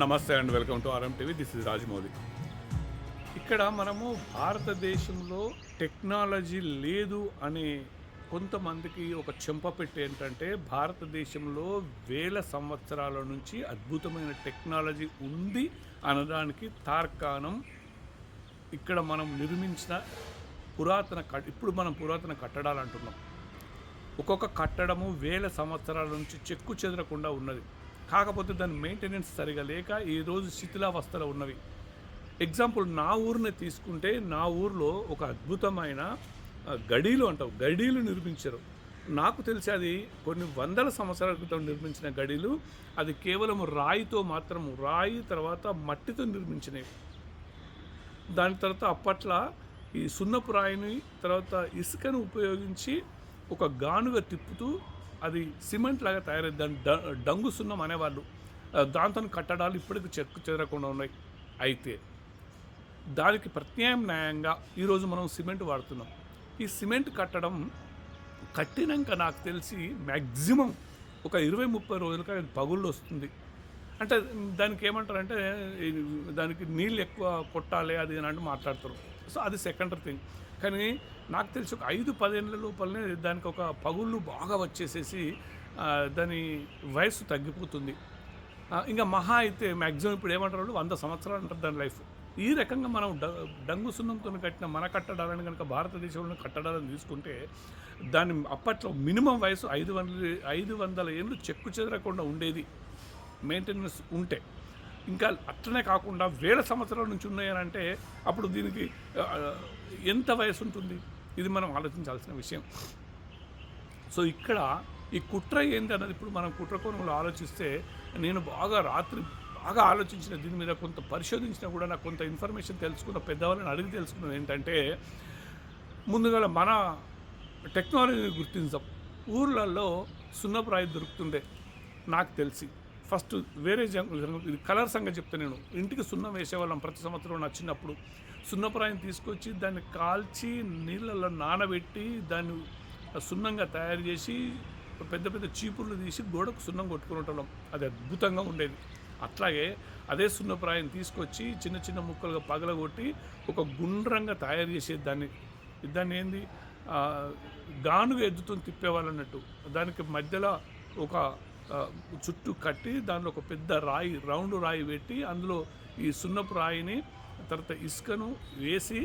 నమస్తే and welcome to RM TV. This is Rajamouli ఇక్కడ మనము భారతదేశంలో టెక్నాలజీ లేదు అనే కొంతమందికి ఒక చెంపపెట్టి ఏంటంటే భారతదేశంలో వేల సంవత్సరాల నుంచి అద్భుతమైన టెక్నాలజీ ఉంది అనడానికి తార్కాణం ఇక్కడ మనం నిర్మించిన పురాతన కట్ ఇప్పుడు మనం పురాతన కట్టడాలు అంటున్నాం. ఒక్కొక్క కట్టడము వేల సంవత్సరాల నుంచి చెక్కు చెదరకుండా ఉన్నది. కాకపోతే దాని మెయింటెనెన్స్ సరిగా లేక ఈరోజు శిథిలావస్థలో ఉన్నవి. ఎగ్జాంపుల్ నా ఊరిని తీసుకుంటే నా ఊర్లో ఒక అద్భుతమైన గడీలు అంటావు. గడీలు నిర్మించారు. నాకు తెలిసి అది కొన్ని వందల సంవత్సరాల క్రితం నిర్మించిన గడీలు. అది కేవలం రాయితో మాత్రము రాయి తర్వాత మట్టితో నిర్మించినవి. దాని తర్వాత అప్పట్లో ఈ సున్నపు రాయిని తర్వాత ఇసుకను ఉపయోగించి ఒక గానుగ తిప్పుతూ అది సిమెంట్ లాగా తయారైంది. దాని డంగు సున్నం అనేవాళ్ళు. దాంతో కట్టడాలు ఇప్పటికి చెక్కు చెదరకుండా ఉన్నాయి. అయితే దానికి ప్రత్యామ్నాయంగా ఈరోజు మనం సిమెంట్ వాడుతున్నాం. ఈ సిమెంట్ కట్టడం కట్టినాక నాకు తెలిసి మ్యాక్సిమం ఒక ఇరవై ముప్పై రోజులకి అది పగుళ్ళు వస్తుంది. అంటే దానికి ఏమంటారంటే దానికి నీళ్ళు ఎక్కువ కొట్టాలి అది అని అంటే మాట్లాడతారు సో అది సెకండరీ థింగ్ కానీ నాకు తెలిసి ఒక ఐదు పదేళ్ళ లోపలనే దానికి ఒక పగుళ్ళు బాగా వచ్చేసేసి దాని వయసు తగ్గిపోతుంది. ఇంకా మహా అయితే మ్యాక్సిమం ఇప్పుడు ఏమంటారు వంద సంవత్సరాలు అంటారు దాని లైఫ్ ఈ రకంగా మనం డ- డంగు సున్నంతో కట్టిన మన కట్టడాలను కనుక భారతదేశంలో కట్టడాలను తీసుకుంటే దాని అప్పట్లో మినిమం వయసు ఐదు వందల ఐదు వందల ఏళ్ళు చెక్కు చెదరకుండా ఉండేది. మెయింటెనెన్స్ ఉంటే. ఇంకా అట్లనే కాకుండా వేల సంవత్సరాల నుంచి ఉన్నాయని అంటే అప్పుడు దీనికి ఎంత వయసు ఉంటుంది? ఇది మనం ఆలోచించాల్సిన విషయం. సో ఇక్కడ ఈ కుట్ర ఏంటి అన్నది ఇప్పుడు మనం కుట్ర కోణంలో ఆలోచిస్తే నేను బాగా రాత్రి బాగా ఆలోచించిన దీని మీద కొంత పరిశోధించినా కూడా నాకు కొంత ఇన్ఫర్మేషన్ తెలుసుకున్న పెద్దవాళ్ళని అడిగి తెలుసుకున్నది ఏంటంటే ముందుగా మన టెక్నాలజీని గుర్తించాం. ఊర్లలో సున్నప్రాయి దొరుకుతుండే నాకు తెలిసి. ఫస్ట్ వేరే జంగు ఇది కలర్ సంగతి చెప్తే నేను. ఇంటికి సున్నం వేసేవాళ్ళం ప్రతి సంవత్సరం నా చిన్నప్పుడు సున్నప్రాయం తీసుకొచ్చి దాన్ని కాల్చి నీళ్ళల్లో నానబెట్టి దాన్ని సున్నంగా తయారు చేసి పెద్ద పెద్ద చీపుర్లు తీసి గోడకు సున్నం కొట్టుకునేటోళ్ళం అది అద్భుతంగా ఉండేది. అట్లాగే అదే సున్నప్రాయం తీసుకొచ్చి చిన్న చిన్న ముక్కలుగా పగలగొట్టి ఒక గుండ్రంగా తయారు చేసేది దాన్ని. దాన్ని ఏంది? ఆ, గానుగ ఎద్దుతో తిప్పేవాళ్ళు అన్నట్టు. దానికి మధ్యలో ఒక చుట్టూ కట్టి దానిలో ఒక పెద్ద రాయి రౌండ్ రాయి పెట్టి అందులో ఈ సున్నపు రాయిని తర్వాత ఇసుకను వేసి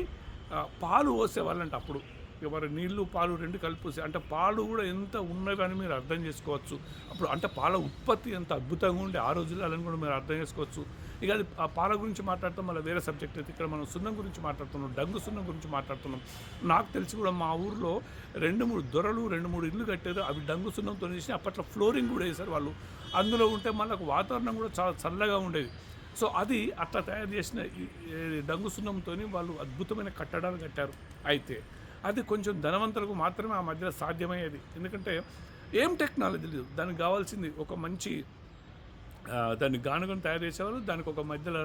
పాలు పోసేవాళ్ళంట అప్పుడు. ఇక మరి నీళ్ళు పాలు రెండు కలిపి అంటే పాలు కూడా ఎంత ఉన్నవి అని మీరు అర్థం చేసుకోవచ్చు. అప్పుడు అంటే పాల ఉత్పత్తి ఎంత అద్భుతంగా ఉండే ఆ రోజుల్లో అని కూడా మీరు అర్థం చేసుకోవచ్చు. ఇక అది ఆ పాల గురించి మాట్లాడతాం మళ్ళీ వేరే సబ్జెక్ట్ అయితే ఇక్కడ మనం సున్నం గురించి మాట్లాడుతున్నాం డంగు సున్నం గురించి మాట్లాడుతున్నాం. నాకు తెలిసి కూడా మా ఊర్లో రెండు మూడు దొరలు రెండు మూడు ఇల్లు కట్టారు అవి డంగు సున్నంతో చేసి అప్పట్లో ఫ్లోరింగ్ కూడా వేశారు వాళ్ళు. అందులో ఉంటే మనకు వాతావరణం కూడా చాలా చల్లగా ఉండేది. సో అది అట్లా తయారు చేసిన ఈ- డంగు సున్నంతో వాళ్ళు అద్భుతమైన కట్టడాలు కట్టారు అయితే. అది కొంచెం ధనవంతులకు మాత్రమే ఆ మధ్యలో సాధ్యమయ్యేది. ఎందుకంటే ఏం టెక్నాలజీ లేదు. దానికి కావాల్సింది ఒక మంచి దాన్ని గానుగను తయారు చేసేవాళ్ళు. దానికి ఒక మధ్యలో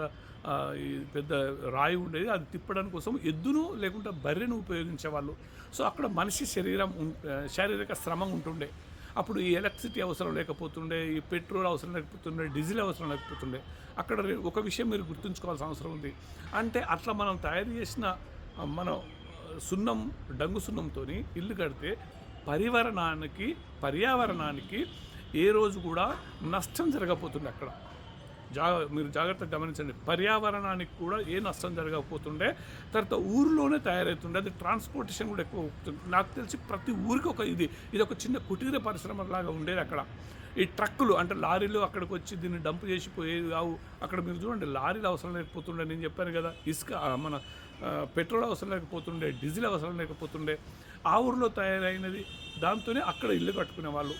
ఈ పెద్ద రాయి ఉండేది. అది తిప్పడానికి కోసం ఎద్దును లేకుంటే బర్రెను ఉపయోగించేవాళ్ళు. సో అక్కడ మనిషి శరీరం శారీరక శ్రమ ఉంటుండే. అప్పుడు ఈ ఎలక్ట్రిసిటీ అవసరం లేకపోతుండే ఈ పెట్రోల్ అవసరం లేకపోతుండే డీజిల్ అవసరం లేకపోతుండే. అక్కడ ఒక విషయం మీరు గుర్తుంచుకోవాల్సిన అవసరం ఉంది. అంటే అట్లా మనం తయారు చేసిన మనం సున్నం డంగు సున్నంతో ఇల్లు కడితే పరివరణానికి పర్యావరణానికి ఏ రోజు కూడా నష్టం జరగబోతుంది అక్కడ. జా మీరు జాగ్రత్తగా గమనించండి. పర్యావరణానికి కూడా ఏ నష్టం జరగకపోతుండే తర్వాత ఊరిలోనే తయారవుతుండే అది ట్రాన్స్పోర్టేషన్ కూడా ఎక్కువ అవుతుంది. నాకు తెలిసి ప్రతి ఊరికి ఒక ఇది ఇది ఒక చిన్న కుటీర పరిశ్రమ లాగా ఉండేది అక్కడ. ఈ ట్రక్కులు అంటే లారీలు అక్కడికి వచ్చి దీన్ని డంప్ చేసిపోయేది కావు. అక్కడ మీరు చూడండి లారీలు అవసరం లేకపోతుండే నేను చెప్పాను కదా ఇసుక మన పెట్రోల్ అవసరం లేకపోతుండే డీజిల్ అవసరం లేకపోతుండే ఆ ఊరిలో తయారైనది దాంతోనే అక్కడ ఇల్లు కట్టుకునే వాళ్ళు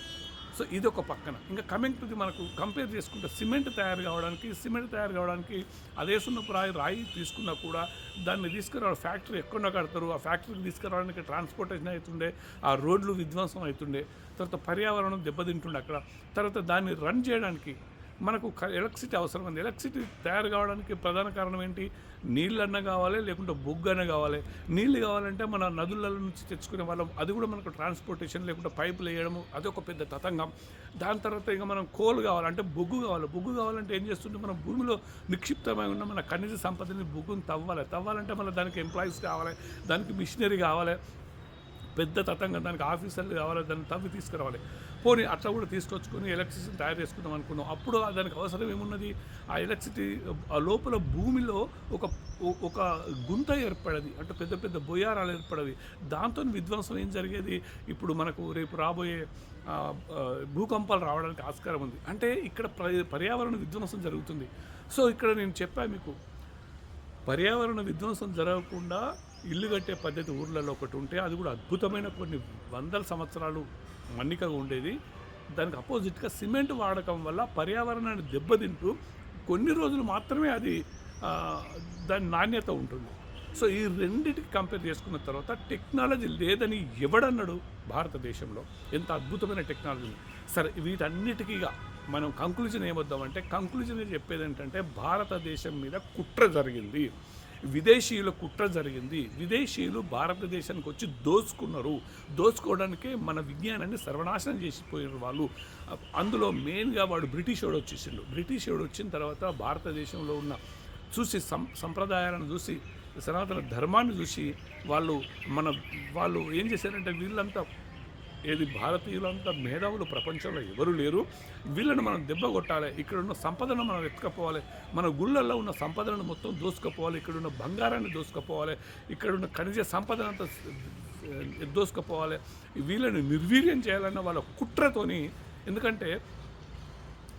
సో ఇది ఒక పక్కన. ఇంకా కమింగ్ టు ది మనకు కంపేర్ చేసుకుంటే సిమెంట్ తయారు కావడానికి సిమెంట్ తయారు కావడానికి అదే సున్నపు రాయి రాయి తీసుకున్నా కూడా దాన్ని తీసుకురావడం ఫ్యాక్టరీ ఎక్కడ కడతారు. ఆ ఫ్యాక్టరీకి తీసుకురావడానికి ట్రాన్స్పోర్టేషన్ అవుతుండే ఆ రోడ్లు విధ్వంసం అవుతుండే. తర్వాత పర్యావరణం దెబ్బతింటుండే అక్కడ. తర్వాత దాన్ని రన్ చేయడానికి మనకు ఎలక్ట్రిసిటీ అవసరం ఉంది. ఎలక్ట్రిసిటీ తయారు కావడానికి ప్రధాన కారణం ఏంటి? నీళ్ళన్న కావాలి లేకుంటే బొగ్గు అన్న కావాలి. నీళ్ళు కావాలంటే మన నదుల నుంచి తెచ్చుకునే వాళ్ళం. అది కూడా మనకు ట్రాన్స్పోర్టేషన్ లేకుంటే పైపులు వేయడము అది ఒక పెద్ద తతంగం. దాని తర్వాత ఇంకా మనం కోల్ కావాలంటే బొగ్గు కావాలి. బొగ్గు కావాలంటే ఏం చేస్తుంటే మనం భూమిలో నిక్షిప్తమై ఉన్న మన ఖనిజ సంపదని బొగ్గును తవ్వాలి. తవ్వాలంటే మన దానికి ఎంప్లాయీస్ కావాలి దానికి మిషనరీ కావాలి. పెద్ద తతంగం దానికి ఆఫీసర్లు కావాలి దాన్ని తవ్వి తీసుకురావాలి. పోనీ అట్లా కూడా తీసుకొచ్చుకొని ఎలక్ట్రిసిటీ తయారు చేసుకుందాం అనుకున్నాం. అప్పుడు దానికి అవసరం ఏమున్నది? ఆ ఎలక్ట్రిసిటీ ఆ లోపల భూమిలో ఒక ఒక గుంత ఏర్పడది. అంటే పెద్ద పెద్ద బొయ్యారాలు ఏర్పడవి. దాంతో విధ్వంసం ఏం జరిగేది? ఇప్పుడు మనకు రేపు రాబోయే భూకంపాలు రావడానికి ఆస్కారం ఉంది. అంటే ఇక్కడ పర్యావరణ విధ్వంసం జరుగుతుంది. సో ఇక్కడ నేను చెప్పాను మీకు. పర్యావరణ విధ్వంసం జరగకుండా ఇల్లు కట్టే పద్ధతి ఊర్లలో ఒకటి ఉంటే అది కూడా అద్భుతమైన కొన్ని వందల సంవత్సరాలు మన్నికగా ఉండేది. దానికి అపోజిట్గా సిమెంట్ వాడకం వల్ల పర్యావరణాన్ని దెబ్బతింటూ కొన్ని రోజులు మాత్రమే అది దాని నాణ్యత ఉంటుంది. సో ఈ రెండింటికి కంపేర్ చేసుకున్న తర్వాత టెక్నాలజీ లేదని ఎవడన్నాడు భారతదేశంలో? ఎంత అద్భుతమైన టెక్నాలజీ. సరే వీటన్నిటికీగా మనం కంక్లూజన్ ఏమొద్దామంటే కంక్లూజన్ చెప్పేది ఏంటంటే భారతదేశం మీద కుట్ర జరిగింది. విదేశీయుల కుట్ర జరిగింది. విదేశీయులు భారతదేశానికి వచ్చి దోచుకున్నారు. దోచుకోవడానికే మన విజ్ఞానాన్ని సర్వనాశనం చేసిపోయిన వాళ్ళు. అందులో మెయిన్గా వాడు బ్రిటిష్ వాడు వచ్చేసిండు. బ్రిటిష్ వాడు వచ్చిన తర్వాత భారతదేశంలో ఉన్న చూసి సం సంప్రదాయాలను చూసి సనాతన ధర్మాన్ని చూసి వాళ్ళు మన వాళ్ళు ఏం చేశారంటే వీళ్ళంతా ఏది భారతీయులంతా మేధావులు ప్రపంచంలో ఎవరు లేరు. వీళ్ళని మనం దెబ్బ కొట్టాలి. ఇక్కడ ఉన్న సంపదను మనం ఎత్తుకపోవాలి మన గుళ్ళల్లో ఉన్న సంపదను మొత్తం దోసుకపోవాలి. ఇక్కడ ఉన్న బంగారాన్ని దోసుకపోవాలి. ఇక్కడ ఉన్న ఖనిజ సంపదనంతా దోసుకపోవాలి. వీళ్ళని నిర్వీర్యం చేయాలన్న వాళ్ళ కుట్రతోని ఎందుకంటే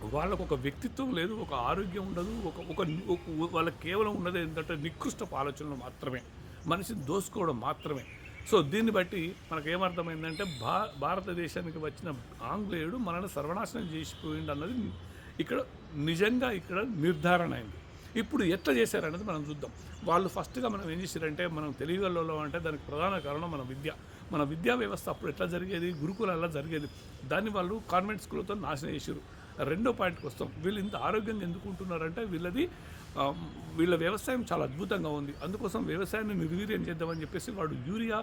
వాళ్ళకు ఒక వ్యక్తిత్వం లేదు ఒక ఆరోగ్యం ఉండదు ఒక ఒక ఒక- వాళ్ళకి కేవలం ఉన్నది ఏంటంటే నికృష్టపు ఆలోచనలు మాత్రమే. మనిషిని దోసుకోవడం మాత్రమే. సో దీన్ని బట్టి మనకు ఏమర్థమైందంటే భా భారతదేశానికి వచ్చిన ఆంగ్లేయుడు మనల్ని సర్వనాశనం చేసిపోయిండు అన్నది ఇక్కడ నిజంగా ఇక్కడ నిర్ధారణ అయింది. ఇప్పుడు ఎట్లా చేశారనేది మనం చూద్దాం. వాళ్ళు ఫస్ట్గా మనం ఏం చేశారంటే మనం తెలియగలలో అంటే దానికి ప్రధాన కారణం మన విద్య. మన విద్యా వ్యవస్థ అప్పుడు ఎట్లా జరిగేది? గురుకులాల్లో జరిగేది. దాన్ని వాళ్ళు కాన్వెంట్ స్కూల్తో నాశనం చేశారు రెండో పాయింట్కి వస్తాం. వీళ్ళు ఇంత ఆరోగ్యంగా ఎందుకు ఉంటున్నారంటే వీళ్ళది వీళ్ళ వ్యవసాయం చాలా అద్భుతంగా ఉంది. అందుకోసం వ్యవసాయాన్ని నిర్వీర్యం చేద్దామని చెప్పేసి వాడు యూరియా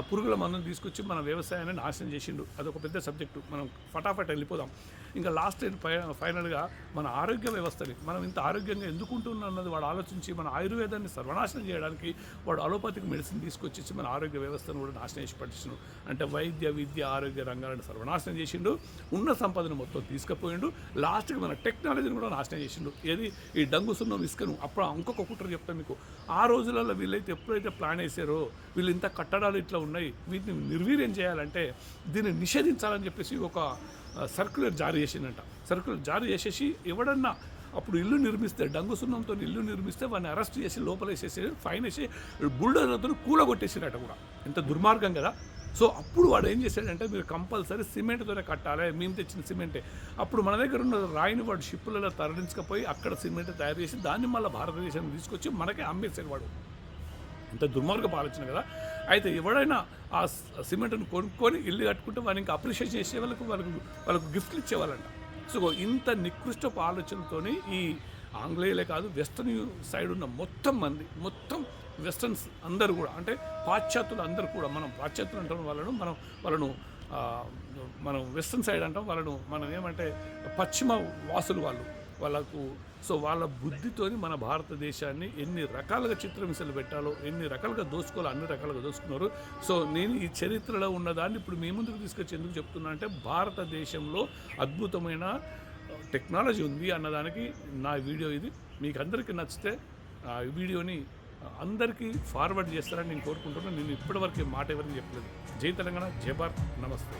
పురుగుల మందును తీసుకొచ్చి మన వ్యవసాయాన్ని నాశనం చేసిండు. అదొక పెద్ద సబ్జెక్టు. మనం ఫటాఫట్ వెళ్ళిపోదాం. ఇంకా లాస్ట్ అండ్ ఫై ఫైనల్గా మన ఆరోగ్య వ్యవస్థని మనం ఇంత ఆరోగ్యంగా ఎందుకుంటున్నాం అన్నది వాడు ఆలోచించి మన ఆయుర్వేదాన్ని సర్వనాశనం చేయడానికి వాడు అలోపతికి మెడిసిన్ తీసుకొచ్చి మన ఆరోగ్య వ్యవస్థను కూడా నాశనం చేసి పట్టించు అంటే వైద్య విద్య ఆరోగ్య రంగాలను సర్వనాశనం చేసిండు. ఉన్న సంపదను మొత్తం తీసుకుపోయిండు. లాస్ట్కి మన టెక్నాలజీని కూడా నాశనం చేసిండు. ఏది? ఈ డంగు సున్నం ఇసుకను. అప్పుడు ఇంకొక కుట్ర చెప్తాను మీకు. ఆ రోజులలో వీళ్ళైతే ఎప్పుడైతే ప్లాన్ వేసారో వీళ్ళు ఇంత కట్టడాలు ఇట్లా ఉన్నాయి. వీటిని నిర్వీర్యం చేయాలంటే దీన్ని నిషేధించాలని చెప్పేసి ఒక సర్క్యులర్ జారీ చేసిందంట. సర్క్యులర్ జారీ చేసేసి ఎవడన్నా అప్పుడు ఇల్లు నిర్మిస్తే డంగు సున్నంతో ఇల్లు నిర్మిస్తే వాడిని అరెస్ట్ చేసి లోపల వేసేసి ఫైన్ వేసి బుల్డోజర్తో కూలగొట్టేసిరట కూడా. ఎంత దుర్మార్గం కదా. సో అప్పుడు వాడు ఏం చేశాడంటే మీరు కంపల్సరీ సిమెంట్తోనే కట్టాలి మేము తెచ్చిన సిమెంటే. అప్పుడు మన దగ్గర ఉన్న రాయిని వాడు షిప్పులలో తరలించకపోయి అక్కడ సిమెంట్ తయారు చేసి దాన్ని మళ్ళీ భారతదేశానికి తీసుకొచ్చి మనకే అమ్మేసాడు వాడు. ఇంత దుర్మార్గపు ఆలోచన కదా. అయితే ఎవడైనా ఆ సిమెంట్ను కొనుక్కొని ఇల్లు కట్టుకుంటే వాడిని ఇంకా అప్రిషియేట్ చేసే వాళ్ళకు వాళ్ళకు వాళ్ళకు గిఫ్ట్లు ఇచ్చేవాళ్ళంట. సో ఇంత నికృష్టపు ఆలోచనతోనే ఈ ఆంగ్లేయులే కాదు వెస్టర్న్ సైడ్ ఉన్న మొత్తం మంది మొత్తం వెస్టర్న్స్ అందరు కూడా అంటే పాశ్చాత్యులు అందరు కూడా మనం పాశ్చాత్యులు అంటాం వాళ్ళను మనం వాళ్ళను మనం వెస్టర్న్ సైడ్ అంటాం వాళ్ళను మనం ఏమంటే పశ్చిమ వాసులు వాళ్ళు వాళ్ళకు సో వాళ్ళ బుద్ధితోని మన భారతదేశాన్ని ఎన్ని రకాలుగా చిత్రహింసలు పెట్టాలో ఎన్ని రకాలుగా దోసుకోవాలో అన్ని రకాలుగా దోసుకున్నారు సో నేను ఈ చరిత్రలో ఉన్నదాన్ని ఇప్పుడు మీ ముందుకు తీసుకొచ్చి ఎందుకు చెప్తున్నా అంటే భారతదేశంలో అద్భుతమైన టెక్నాలజీ ఉంది అన్నదానికి నా వీడియో ఇది. మీకు అందరికీ నచ్చితే ఆ వీడియోని అందరికీ ఫార్వర్డ్ చేస్తారని నేను కోరుకుంటున్నాను నేను ఇప్పటివరకు మాట ఎవరిని చెప్పలేదు. జై తెలంగాణ జై భారత్ నమస్తే.